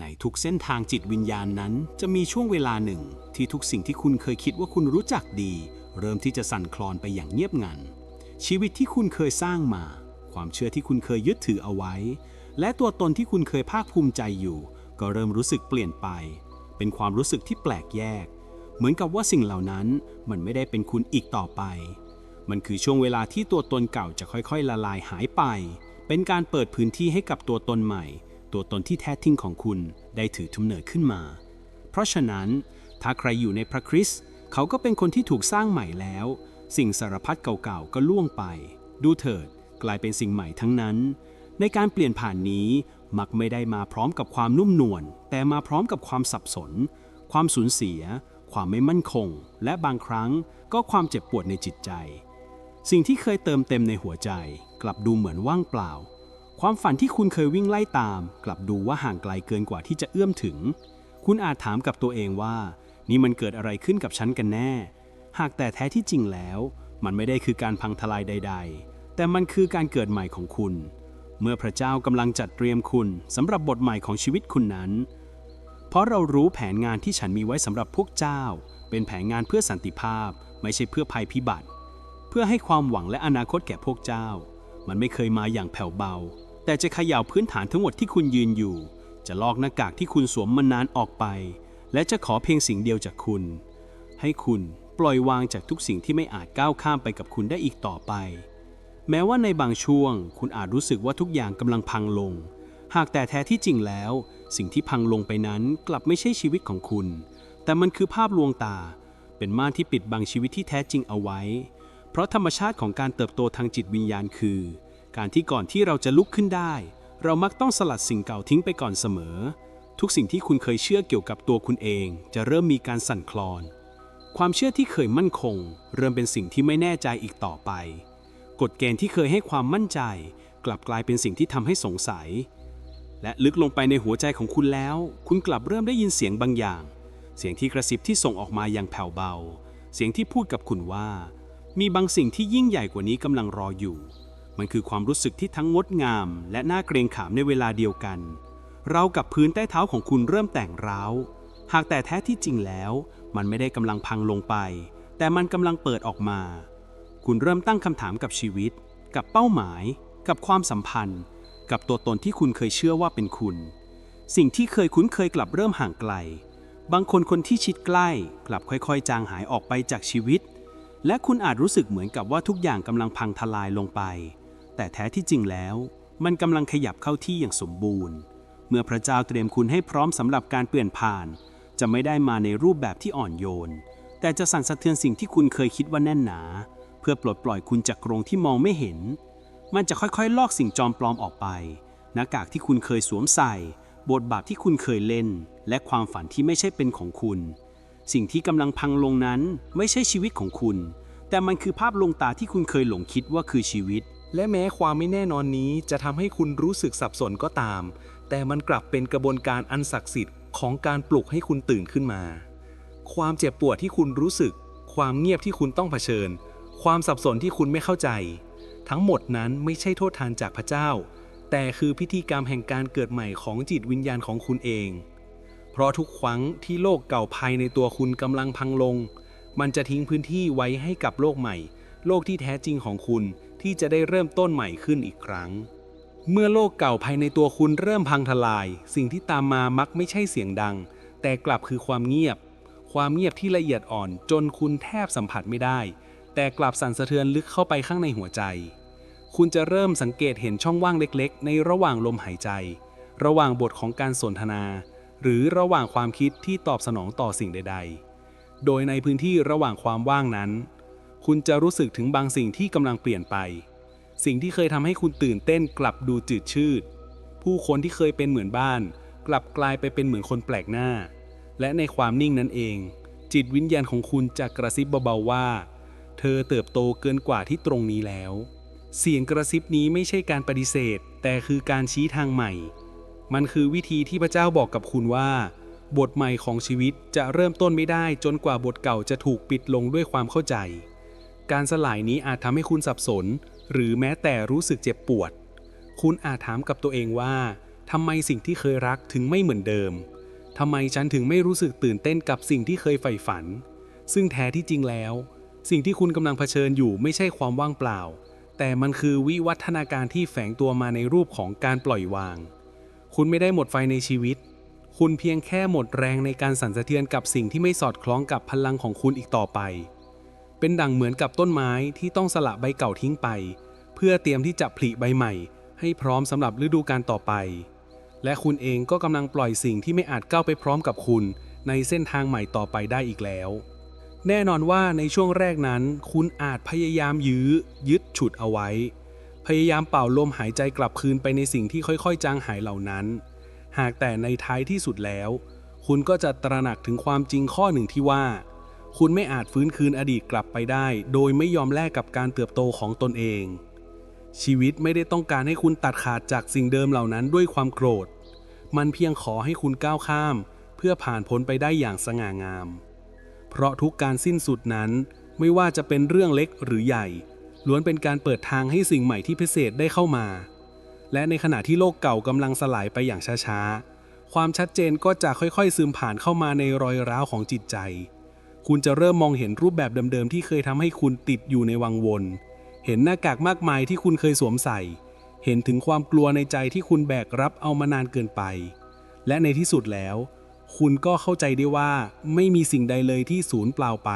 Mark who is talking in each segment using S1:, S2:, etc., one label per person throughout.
S1: ในทุกเส้นทางจิตวิญญาณนั้น จะมีช่วงเวลาหนึ่ง ที่ทุกสิ่งที่คุณเคยคิดว่าคุณรู้จักดี เริ่มที่จะสั่นคลอนไปอย่างเงียบงัน ชีวิตที่คุณเคยสร้างมา ความเชื่อที่คุณเคยยึดถือเอาไว้ และตัวตนที่คุณเคยภาคภูมิใจอยู่ ก็เริ่มรู้สึกเปลี่ยนไป เป็นความรู้สึกที่แปลกแยก เหมือนกับว่าสิ่งเหล่านั้นมันไม่ได้เป็นคุณอีกต่อไป มันคือช่วงเวลาที่ตัวตนเก่าจะค่อยๆ ละลายหายไป เป็นการเปิดพื้นที่ให้กับตัวตนใหม่ ตัวตนที่แท้จริงของคุณได้ถือกำเนิดขึ้นมา เพราะฉะนั้น ถ้าใครอยู่ในพระคริสต์เขาก็เป็นคนที่ถูกสร้างใหม่แล้ว สิ่งสารพัดเก่าๆก็ล่วงไป ดูเถิด กลายเป็นสิ่งใหม่ทั้งนั้น ในการเปลี่ยนผ่านนี้มักไม่ได้มาพร้อมกับความนุ่มนวลแต่มาพร้อมกับความสับสน ความสูญเสีย ความไม่มั่นคง และบางครั้งก็ความเจ็บปวดในจิตใจ สิ่งที่เคยเติมเต็มในหัวใจ กลับดูเหมือนว่างเปล่า ความฝันที่คุณเคยวิ่งไล่ตาม กลับดูว่าห่างไกลเกินกว่าที่จะเอื้อมถึง คุณอาจถามกับตัวเองว่า นี่มันเกิดอะไรขึ้นกับฉันกันแน่ หากแต่แท้ที่จริงแล้ว มันไม่ได้คือการพังทลายใด ๆ แต่มันคือการเกิดใหม่ของคุณ เมื่อพระเจ้ากำลังจัดเตรียมคุณสำหรับบทใหม่ของชีวิตคุณนั้น เพราะเรารู้แผนงานที่ฉันมีไว้สำหรับพวกเจ้า เป็นแผนงานเพื่อสันติภาพ ไม่ใช่เพื่อภัยพิบัติ เพื่อให้ความหวังและอนาคตแก่พวกเจ้า มันไม่เคยมาอย่างแผ่วเบา แต่จะเขย่าพื้นฐานทั้งหมดที่คุณยืนอยู่ จะลอกหน้ากากที่คุณสวมมานานออกไป และจะขอเพียงสิ่งเดียวจากคุณ ให้คุณปล่อยวางจากทุกสิ่งที่ไม่อาจก้าวข้ามไปกับคุณได้อีกต่อไป แม้ว่าในบางช่วง คุณอาจรู้สึกว่าทุกอย่างกำลังพังลง หากแต่แท้ที่จริงแล้ว สิ่งที่พังลงไปนั้นกลับไม่ใช่ชีวิตของคุณ แต่มันคือภาพลวงตา เป็นม่านที่ปิดบังชีวิตที่แท้จริงเอาไว้ เพราะธรรมชาติของการเติบโตทางจิตวิญญาณคือ การที่ก่อนที่เราจะลุกขึ้นได้ เรามักต้องสลัดสิ่งเก่าทิ้งไปก่อนเสมอ ทุกสิ่งที่คุณเคยเชื่อเกี่ยวกับตัวคุณเอง จะเริ่มมีการสั่นคลอน ความเชื่อที่เคยมั่นคง เริ่มเป็นสิ่งที่ไม่แน่ใจอีกต่อไป กฎเกณฑ์ที่เคยให้ความมั่นใจ กลับกลายเป็นสิ่งที่ทำให้สงสัย และลึกลงไปในหัวใจของคุณแล้ว คุณกลับเริ่มได้ยินเสียงบางอย่าง เสียงที่กระซิบที่ส่งออกมาอย่างแผ่วเบา เสียงที่พูดกับคุณว่า มีบางสิ่งที่ยิ่งใหญ่กว่านี้กำลังรออยู่ มันคือความรู้สึกที่ทั้งงดงาม และน่าเกรงขามในเวลาเดียวกัน เรากับพื้นใต้เท้าของคุณเริ่มแตกร้าว หากแต่แท้ที่จริงแล้ว มันไม่ได้กำลังพังลงไป แต่มันกำลังเปิดออกมา คุณเริ่มตั้งคำถามกับชีวิต กับเป้าหมาย กับความสัมพันธ์ กับตัวตนที่คุณเคยเชื่อว่าเป็นคุณ สิ่งที่เคยคุ้นเคยกลับเริ่มห่างไกล บางคนคนที่ชิดใกล้ กลับค่อยๆ จางหายออกไปจากชีวิตและคุณอาจรู้สึกเหมือนกับว่าทุกอย่างกำลังพังทลายลงไป แต่แท้ที่จริงแล้ว มันกำลังขยับเข้าที่อย่างสมบูรณ์ เมื่อพระเจ้าเตรียมคุณให้พร้อมสำหรับการเปลี่ยนผ่าน จะไม่ได้มาในรูปแบบที่อ่อนโยน แต่จะสั่นสะเทือนสิ่งที่คุณเคยคิดว่าแน่นหนา เพื่อปลดปล่อยคุณจากกรงที่มองไม่เห็น มันจะค่อยๆ ลอกสิ่งจอมปลอมออกไป หน้ากากที่คุณเคยสวมใส่ บทบาทที่คุณเคยเล่น และความฝันที่ไม่ใช่เป็นของคุณ สิ่งที่กำลังพังลงนั้นไม่ใช่ชีวิตของคุณ แต่มันคือภาพลวงตาที่คุณเคยหลงคิดว่าคือชีวิต
S2: และแม้ความไม่แน่นอนนี้จะทำให้คุณรู้สึกสับสนก็ตาม แต่มันกลับเป็นกระบวนการอันศักดิ์สิทธิ์ของการปลุกให้คุณตื่นขึ้นมา ความเจ็บปวดที่คุณรู้สึก ความเงียบที่คุณต้องเผชิญ ความสับสนที่คุณไม่เข้าใจ ทั้งหมดนั้นไม่ใช่โทษทานจากพระเจ้า แต่คือพิธีกรรมแห่งการเกิดใหม่ของจิตวิญญาณของคุณเอง เพราะทุกครั้งที่โลกเก่าภายในตัวคุณกำลังพังลง มันจะทิ้งพื้นที่ไว้ให้กับโลกใหม่ โลกที่แท้จริงของคุณ ที่จะได้เริ่มต้นใหม่ขึ้นอีกครั้ง เมื่อโลกเก่าภายในตัวคุณเริ่มพังทลาย สิ่งที่ตามมามักไม่ใช่เสียงดัง แต่กลับคือความเงียบ ความเงียบที่ละเอียดอ่อนจนคุณแทบสัมผัสไม่ได้ แต่กลับสั่นสะเทือนลึกเข้าไปข้างในหัวใจ คุณจะเริ่มสังเกตเห็นช่องว่างเล็กๆ ในระหว่างลมหายใจ ระหว่างบทของการสนทนา หรือระหว่างความคิดที่ตอบสนองต่อสิ่งใด ๆ โดยในพื้นที่ระหว่างความว่างนั้น คุณจะรู้สึกถึงบางสิ่งที่กำลังเปลี่ยนไป สิ่งที่เคยทำให้คุณตื่นเต้นกลับดูจืดชืด ผู้คนที่เคยเป็นเหมือนบ้าน กลับกลายไปเป็นเหมือนคนแปลกหน้า และในความนิ่งนั้นเอง จิตวิญญาณของคุณจะกระซิบเบาๆว่า เธอเติบโตเกินกว่าที่ตรงนี้แล้ว เสียงกระซิบนี้ไม่ใช่การปฏิเสธ แต่คือการชี้ทางใหม่ มันคือวิธีที่พระเจ้าบอกกับคุณว่า บทใหม่ของชีวิตจะเริ่มต้นไม่ได้จนกว่าบทเก่าจะถูกปิดลงด้วยความเข้าใจ การสลายนี้อาจทำให้คุณสับสน หรือแม้แต่รู้สึกเจ็บปวด คุณอาจถามกับตัวเองว่าทำไมสิ่งที่เคยรักถึงไม่เหมือนเดิมทำไมฉันถึงไม่รู้สึกตื่นเต้นกับสิ่งที่เคยใฝ่ฝัน ซึ่งแท้ที่จริงแล้ว สิ่งที่คุณกำลังเผชิญอยู่ไม่ใช่ความว่างเปล่า แต่มันคือวิวัฒนาการที่แฝงตัวมาในรูปของการปล่อยวาง คุณไม่ได้หมดไฟในชีวิต คุณเพียงแค่หมดแรงในการสั่นสะเทือนกับสิ่งที่ไม่สอดคล้องกับพลังของคุณอีกต่อไป เป็นดังเหมือนกับต้นไม้ที่ต้องสละใบเก่าทิ้งไป เพื่อเตรียมที่จะผลิใบใหม่ ให้พร้อมสำหรับฤดูกาลต่อไป และคุณเองก็กำลังปล่อยสิ่งที่ไม่อาจก้าวไปพร้อมกับคุณ ในเส้นทางใหม่ต่อไปได้อีกแล้ว แน่นอนว่าในช่วงแรกนั้น คุณอาจพยายามยื้อ ยึดฉุดเอาไว้ พยายามเป่าลมหายใจกลับคืนไปในสิ่งที่ค่อยๆ จางหายเหล่านั้น หากแต่ในท้ายที่สุดแล้ว คุณก็จะตระหนักถึงความจริงข้อหนึ่งที่ว่า คุณไม่อาจฟื้นคืนอดีตกลับไปได้ โดยไม่ยอมแลกกับการเติบโตของตนเอง ชีวิตไม่ได้ต้องการให้คุณตัดขาดจากสิ่งเดิมเหล่านั้นด้วยความโกรธ มันเพียงขอให้คุณก้าวข้าม เพื่อผ่านพ้นไปได้อย่างสง่างาม เพราะทุกการสิ้นสุดนั้น ไม่ว่าจะเป็นเรื่องเล็กหรือใหญ่ ล้วนเป็นการเปิดทางให้สิ่งใหม่ที่พิเศษได้เข้ามา และในขณะที่โลกเก่ากำลังสลายไปอย่างช้าๆความชัดเจนก็จะค่อยๆซึมผ่านเข้ามาในรอยร้าวของจิตใจ คุณจะเริ่มมองเห็นรูปแบบเดิมๆ ที่เคยทำให้คุณติดอยู่ในวังวน เห็นหน้ากากมากมายที่คุณเคยสวมใส่ เห็นถึงความกลัวในใจที่คุณแบกรับเอามานานเกินไป และในที่สุดแล้ว คุณก็เข้าใจได้ว่าไม่มีสิ่งใดเลยที่สูญเปล่าไป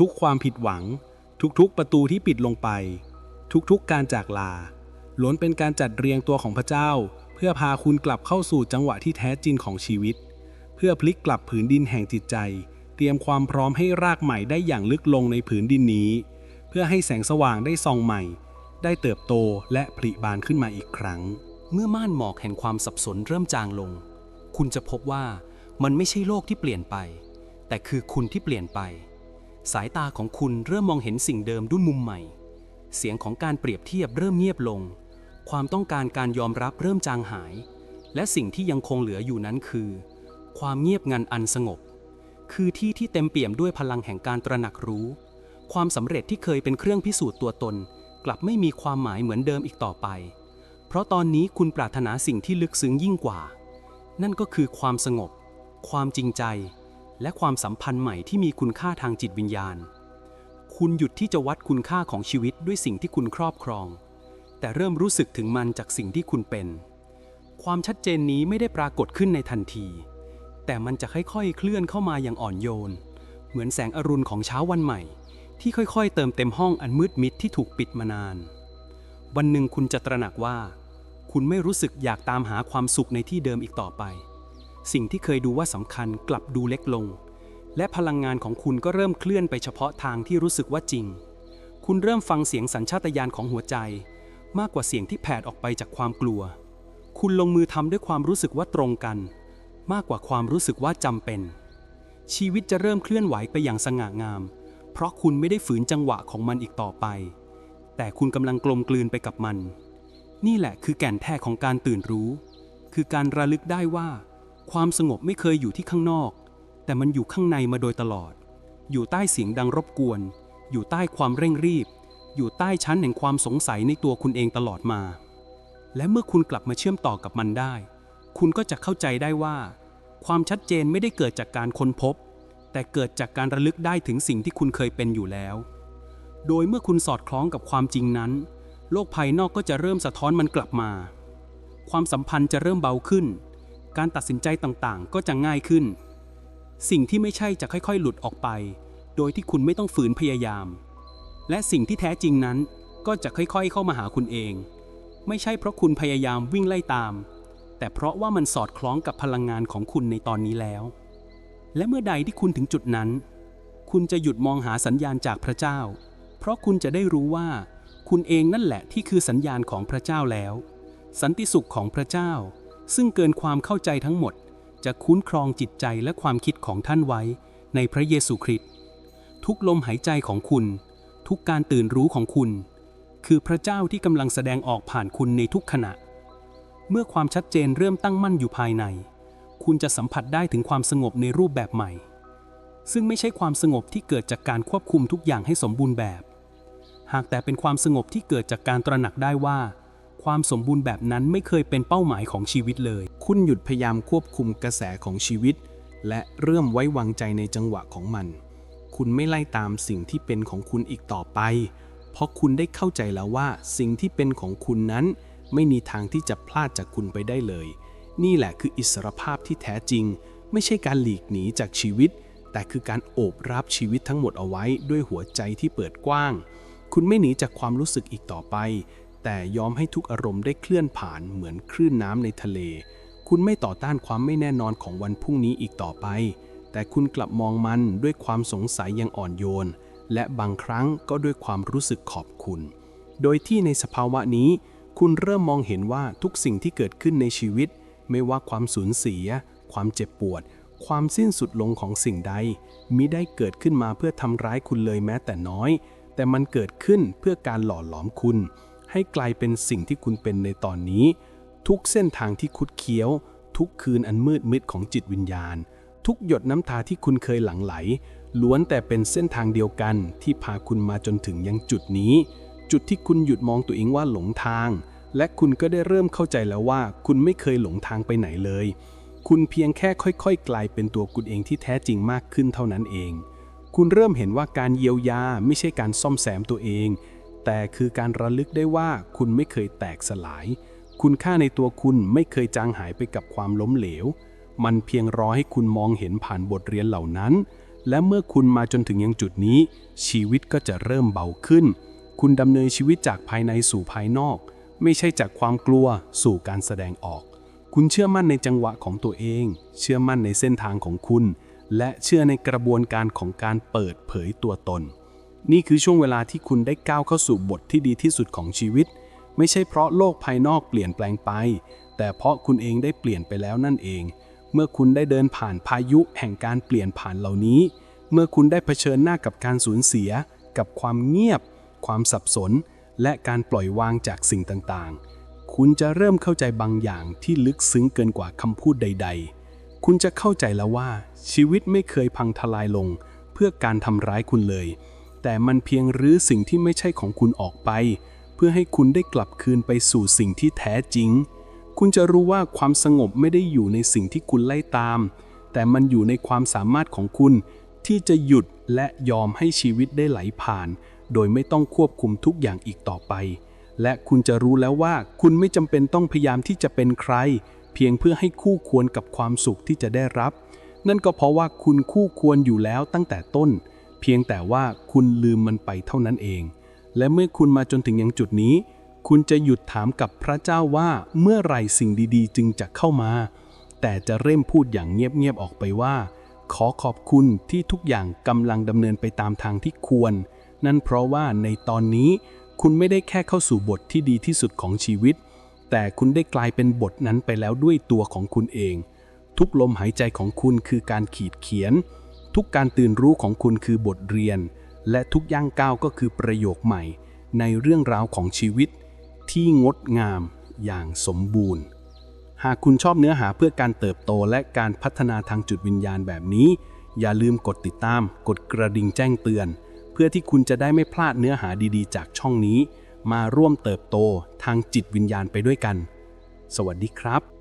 S2: ทุกๆ ความผิดหวัง ทุกๆ ประตูที่ปิดลงไป ทุกๆ การจากลา ล้วนเป็นการจัดเรียงตัวของพระเจ้า เพื่อพาคุณกลับเข้าสู่จังหวะที่แท้จริงของชีวิต เพื่อพลิกกลับผืนดินแห่งจิตใจ เตรียมความพร้อมให้รากใหม่ได้อย่างลึกลงในผืนดินนี้ เพื่อให้แสงสว่างได้ส่องใหม่ ได้เติบโตและผลิบานขึ้นมาอีกครั้ง
S3: เมื่อม่านหมอกแห่งความสับสนเริ่มจางลง คุณจะพบว่ามันไม่ใช่โลกที่เปลี่ยนไป แต่คือคุณที่เปลี่ยนไป สายตาของคุณเริ่มมองเห็นสิ่งเดิมด้วยมุมใหม่ เสียงของการเปรียบเทียบเริ่มเงียบลง ความต้องการการยอมรับเริ่มจางหาย และสิ่งที่ยังคงเหลืออยู่นั้นคือ ความเงียบงันอันสงบ คือที่ที่เต็มเปี่ยมด้วยพลังแห่งการตระหนักรู้ ความสำเร็จที่เคยเป็นเครื่องพิสูจน์ตัวตน กลับไม่มีความหมายเหมือนเดิมอีกต่อไป เพราะตอนนี้คุณปรารถนาสิ่งที่ลึกซึ้งยิ่งกว่า นั่นก็คือความสงบ ความจริงใจ และความสัมพันธ์ใหม่ที่มีคุณค่าทางจิตวิญญาณ คุณหยุดที่จะวัดคุณค่าของชีวิตด้วยสิ่งที่คุณครอบครอง แต่เริ่มรู้สึกถึงมันจากสิ่งที่คุณเป็น ความชัดเจนนี้ไม่ได้ปรากฏขึ้นในทันที แต่มันจะค่อยๆ เคลื่อนเข้ามาอย่างอ่อนโยน เหมือนแสงอรุณของเช้าวันใหม่ ที่ค่อยๆ เติมเต็มห้องอันมืดมิดที่ถูกปิดมานาน วันหนึ่งคุณจะตระหนักว่า คุณไม่รู้สึกอยากตามหาความสุขในที่เดิมอีกต่อไป สิ่งที่เคยดูว่าสำคัญกลับดูเล็กลง และพลังงานของคุณก็เริ่มเคลื่อนไปเฉพาะทางที่รู้สึกว่าจริง คุณเริ่มฟังเสียงสัญชาตญาณของหัวใจ มากกว่าเสียงที่แผดออกไปจากความกลัว คุณลงมือทำด้วยความรู้สึกว่าตรงกัน มากกว่าความรู้สึกว่าจำเป็น ชีวิตจะเริ่มเคลื่อนไหวไปอย่างสง่างาม เพราะคุณไม่ได้ฝืนจังหวะของมันอีกต่อไป แต่คุณกำลังกลมกลืนไปกับมัน นี่แหละคือแก่นแท้ของการตื่นรู้ คือการระลึกได้ว่า ความสงบไม่เคยอยู่ที่ข้างนอก แต่มันอยู่ข้างในมาโดยตลอด อยู่ใต้เสียงดังรบกวน อยู่ใต้ความเร่งรีบ อยู่ใต้ชั้นแห่งความสงสัยในตัวคุณเองตลอดมาและเมื่อคุณกลับมาเชื่อมต่อกับมันได้ คุณก็จะเข้าใจได้ว่า ความชัดเจนไม่ได้เกิดจากการค้นพบ แต่เกิดจากการระลึกได้ถึงสิ่งที่คุณเคยเป็นอยู่แล้ว โดยเมื่อคุณสอดคล้องกับความจริงนั้น โลกภายนอกก็จะเริ่มสะท้อนมันกลับมา ความสัมพันธ์จะเริ่มเบาขึ้น การตัดสินใจต่างๆ ก็จะง่ายขึ้น สิ่งที่ไม่ใช่จะค่อยๆ หลุดออกไป โดยที่คุณไม่ต้องฝืนพยายาม และสิ่งที่แท้จริงนั้นก็จะค่อยๆ เข้ามาหาคุณเอง ไม่ใช่เพราะคุณพยายามวิ่งไล่ตาม แต่เพราะว่ามันสอดคล้องกับพลังงานของคุณในตอนนี้แล้ว และเมื่อใดที่คุณถึงจุดนั้น คุณจะหยุดมองหาสัญญาณจากพระเจ้า เพราะคุณจะได้รู้ว่า คุณเองนั่นแหละที่คือสัญญาณของพระเจ้าแล้ว สันติสุขของพระเจ้า ซึ่งเกินความเข้าใจทั้งหมด จะคุ้นครองจิตใจและความคิดของท่านไว้ ในพระเยซูคริสต์ทุกลมหายใจของคุณ ทุกการตื่นรู้ของคุณ คือพระเจ้าที่กำลังแสดงออกผ่านคุณในทุกขณะ เมื่อความชัดเจนเริ่มตั้งมั่นอยู่ภายใน คุณจะสัมผัสได้ถึงความสงบในรูปแบบใหม่ ซึ่งไม่ใช่ความสงบที่เกิดจากการควบคุมทุกอย่างให้สมบูรณ์แบบ หากแต่เป็นความสงบที่เกิดจากการตระหนักได้ว่า ความสมบูรณ์แบบนั้นไม่เคยเป็นเป้าหมายของชีวิตเลย
S1: คุณหยุดพยายามควบคุมกระแสของชีวิต และเริ่มไว้วางใจในจังหวะของมัน คุณไม่ไล่ตามสิ่งที่เป็นของคุณอีกต่อไป เพราะคุณได้เข้าใจแล้วว่าสิ่งที่เป็นของคุณนั้น ไม่มีทางที่จะพลาดจากคุณไปได้เลย นี่แหละคืออิสรภาพที่แท้จริง ไม่ใช่การหลีกหนีจากชีวิต แต่คือการโอบรับชีวิตทั้งหมดเอาไว้ด้วยหัวใจที่เปิดกว้าง คุณไม่หนีจากความรู้สึกอีกต่อไป แต่ยอมให้ทุกอารมณ์ได้เคลื่อนผ่านเหมือนคลื่นน้ำในทะเล คุณไม่ต่อต้านความไม่แน่นอนของวันพรุ่งนี้อีกต่อไป แต่คุณกลับมองมันด้วยความสงสัยอย่างอ่อนโยน และบางครั้งก็ด้วยความรู้สึกขอบคุณ โดยที่ในสภาวะนี้ คุณเริ่มมองเห็นว่าทุกสิ่งที่เกิดขึ้นในชีวิต ไม่ว่าความสูญเสีย ความเจ็บปวด ความสิ้นสุดลงของสิ่งใด มิได้เกิดขึ้นมาเพื่อทำร้ายคุณเลยแม้แต่น้อย แต่มันเกิดขึ้นเพื่อการหล่อหลอมคุณ ให้กลายเป็นสิ่งที่คุณเป็นในตอนนี้ ทุกเส้นทางที่คุดเคี้ยว ทุกคืนอันมืดมิดของจิตวิญญาณ ทุกหยดน้ำตาที่คุณเคยหลั่งไหล ล้วนแต่เป็นเส้นทางเดียวกันที่พาคุณมาจนถึงยังจุดนี้ จุดที่คุณหยุดมองตัวเองว่าหลงทาง และคุณก็ได้เริ่มเข้าใจแล้วว่า คุณไม่เคยหลงทางไปไหนเลย คุณเพียงแค่ค่อยๆ กลายเป็นตัวคุณเองที่แท้จริงมากขึ้นเท่านั้นเอง คุณเริ่มเห็นว่าการเยียวยาไม่ใช่การซ่อมแซมตัวเอง แต่คือการระลึกได้ว่าคุณไม่เคยแตกสลาย คุณค่าในตัวคุณไม่เคยจางหายไปกับความล้มเหลว มันเพียงรอให้คุณมองเห็นผ่านบทเรียนเหล่านั้น และเมื่อคุณมาจนถึงยังจุดนี้ ชีวิตก็จะเริ่มเบาขึ้น คุณดำเนินชีวิตจากภายในสู่ภายนอก ไม่ใช่จากความกลัวสู่การแสดงออก คุณเชื่อมั่นในจังหวะของตัวเอง เชื่อมั่นในเส้นทางของคุณ และเชื่อในกระบวนการของการเปิดเผยตัวตน นี่คือช่วงเวลาที่คุณได้ก้าวเข้าสู่บทที่ดีที่สุดของชีวิต ไม่ใช่เพราะโลกภายนอกเปลี่ยนแปลงไป แต่เพราะคุณเองได้เปลี่ยนไปแล้วนั่นเอง เมื่อคุณได้เดินผ่านพายุแห่งการเปลี่ยนผ่านเหล่านี้ เมื่อคุณได้เผชิญหน้ากับการสูญเสีย กับความเงียบ ความสับสน และการปล่อยวางจากสิ่งต่างๆ คุณจะเริ่มเข้าใจบางอย่างที่ลึกซึ้งเกินกว่าคำพูดใด ๆ คุณจะเข้าใจแล้วว่า ชีวิตไม่เคยพังทลายลง เพื่อการทำร้ายคุณเลย แต่มันเพียงรื้อสิ่งที่ไม่ใช่ของคุณออกไป เพื่อให้คุณได้กลับคืนไปสู่สิ่งที่แท้จริง คุณจะรู้ว่าความสงบไม่ได้อยู่ในสิ่งที่คุณไล่ตาม แต่มันอยู่ในความสามารถของคุณที่จะหยุดและยอมให้ชีวิตได้ไหลผ่าน โดยไม่ต้องควบคุมทุกอย่างอีกต่อไป และคุณจะรู้แล้วว่าคุณไม่จำเป็นต้องพยายามที่จะเป็นใคร เพียงเพื่อให้คู่ควรกับความสุขที่จะได้รับ นั่นก็เพราะว่าคุณคู่ควรอยู่แล้วตั้งแต่ต้น เพียงแต่ว่าคุณลืมมันไปเท่านั้นเอง และเมื่อคุณมาจนถึงยังจุดนี้ คุณจะหยุดถามกับพระเจ้าว่าเมื่อไหร่สิ่งดีๆ จึงจะเข้ามา แต่จะเริ่มพูดอย่างเงียบๆออกไปว่าขอขอบคุณที่ทุกอย่างกำลังดำเนินไปตามทางที่ควร นั่นเพราะว่าในตอนนี้คุณไม่ได้แค่เข้าสู่บทที่ดีที่สุดของชีวิต แต่คุณได้กลายเป็นบทนั้นไปแล้วด้วยตัวของคุณเอง ทุกลมหายใจของคุณคือการขีดเขียน ทุกการตื่นรู้ของคุณคือบทเรียน และทุกย่างก้าวก็คือประโยคใหม่ ในเรื่องราวของชีวิต ที่งดงามอย่างสมบูรณ์ หากคุณชอบเนื้อหาเพื่อการเติบโตและการพัฒนาทางจุดวิญญาณแบบนี้ อย่าลืมกดติดตาม กดกระดิ่งแจ้งเตือน พื่อที่คุณจะได้ไม่พลาดเนื้อหาดีๆ จากช่องนี้ มาร่วมเติบโตทางจิตวิญญาณไปด้วยกัน สวัสดีครับ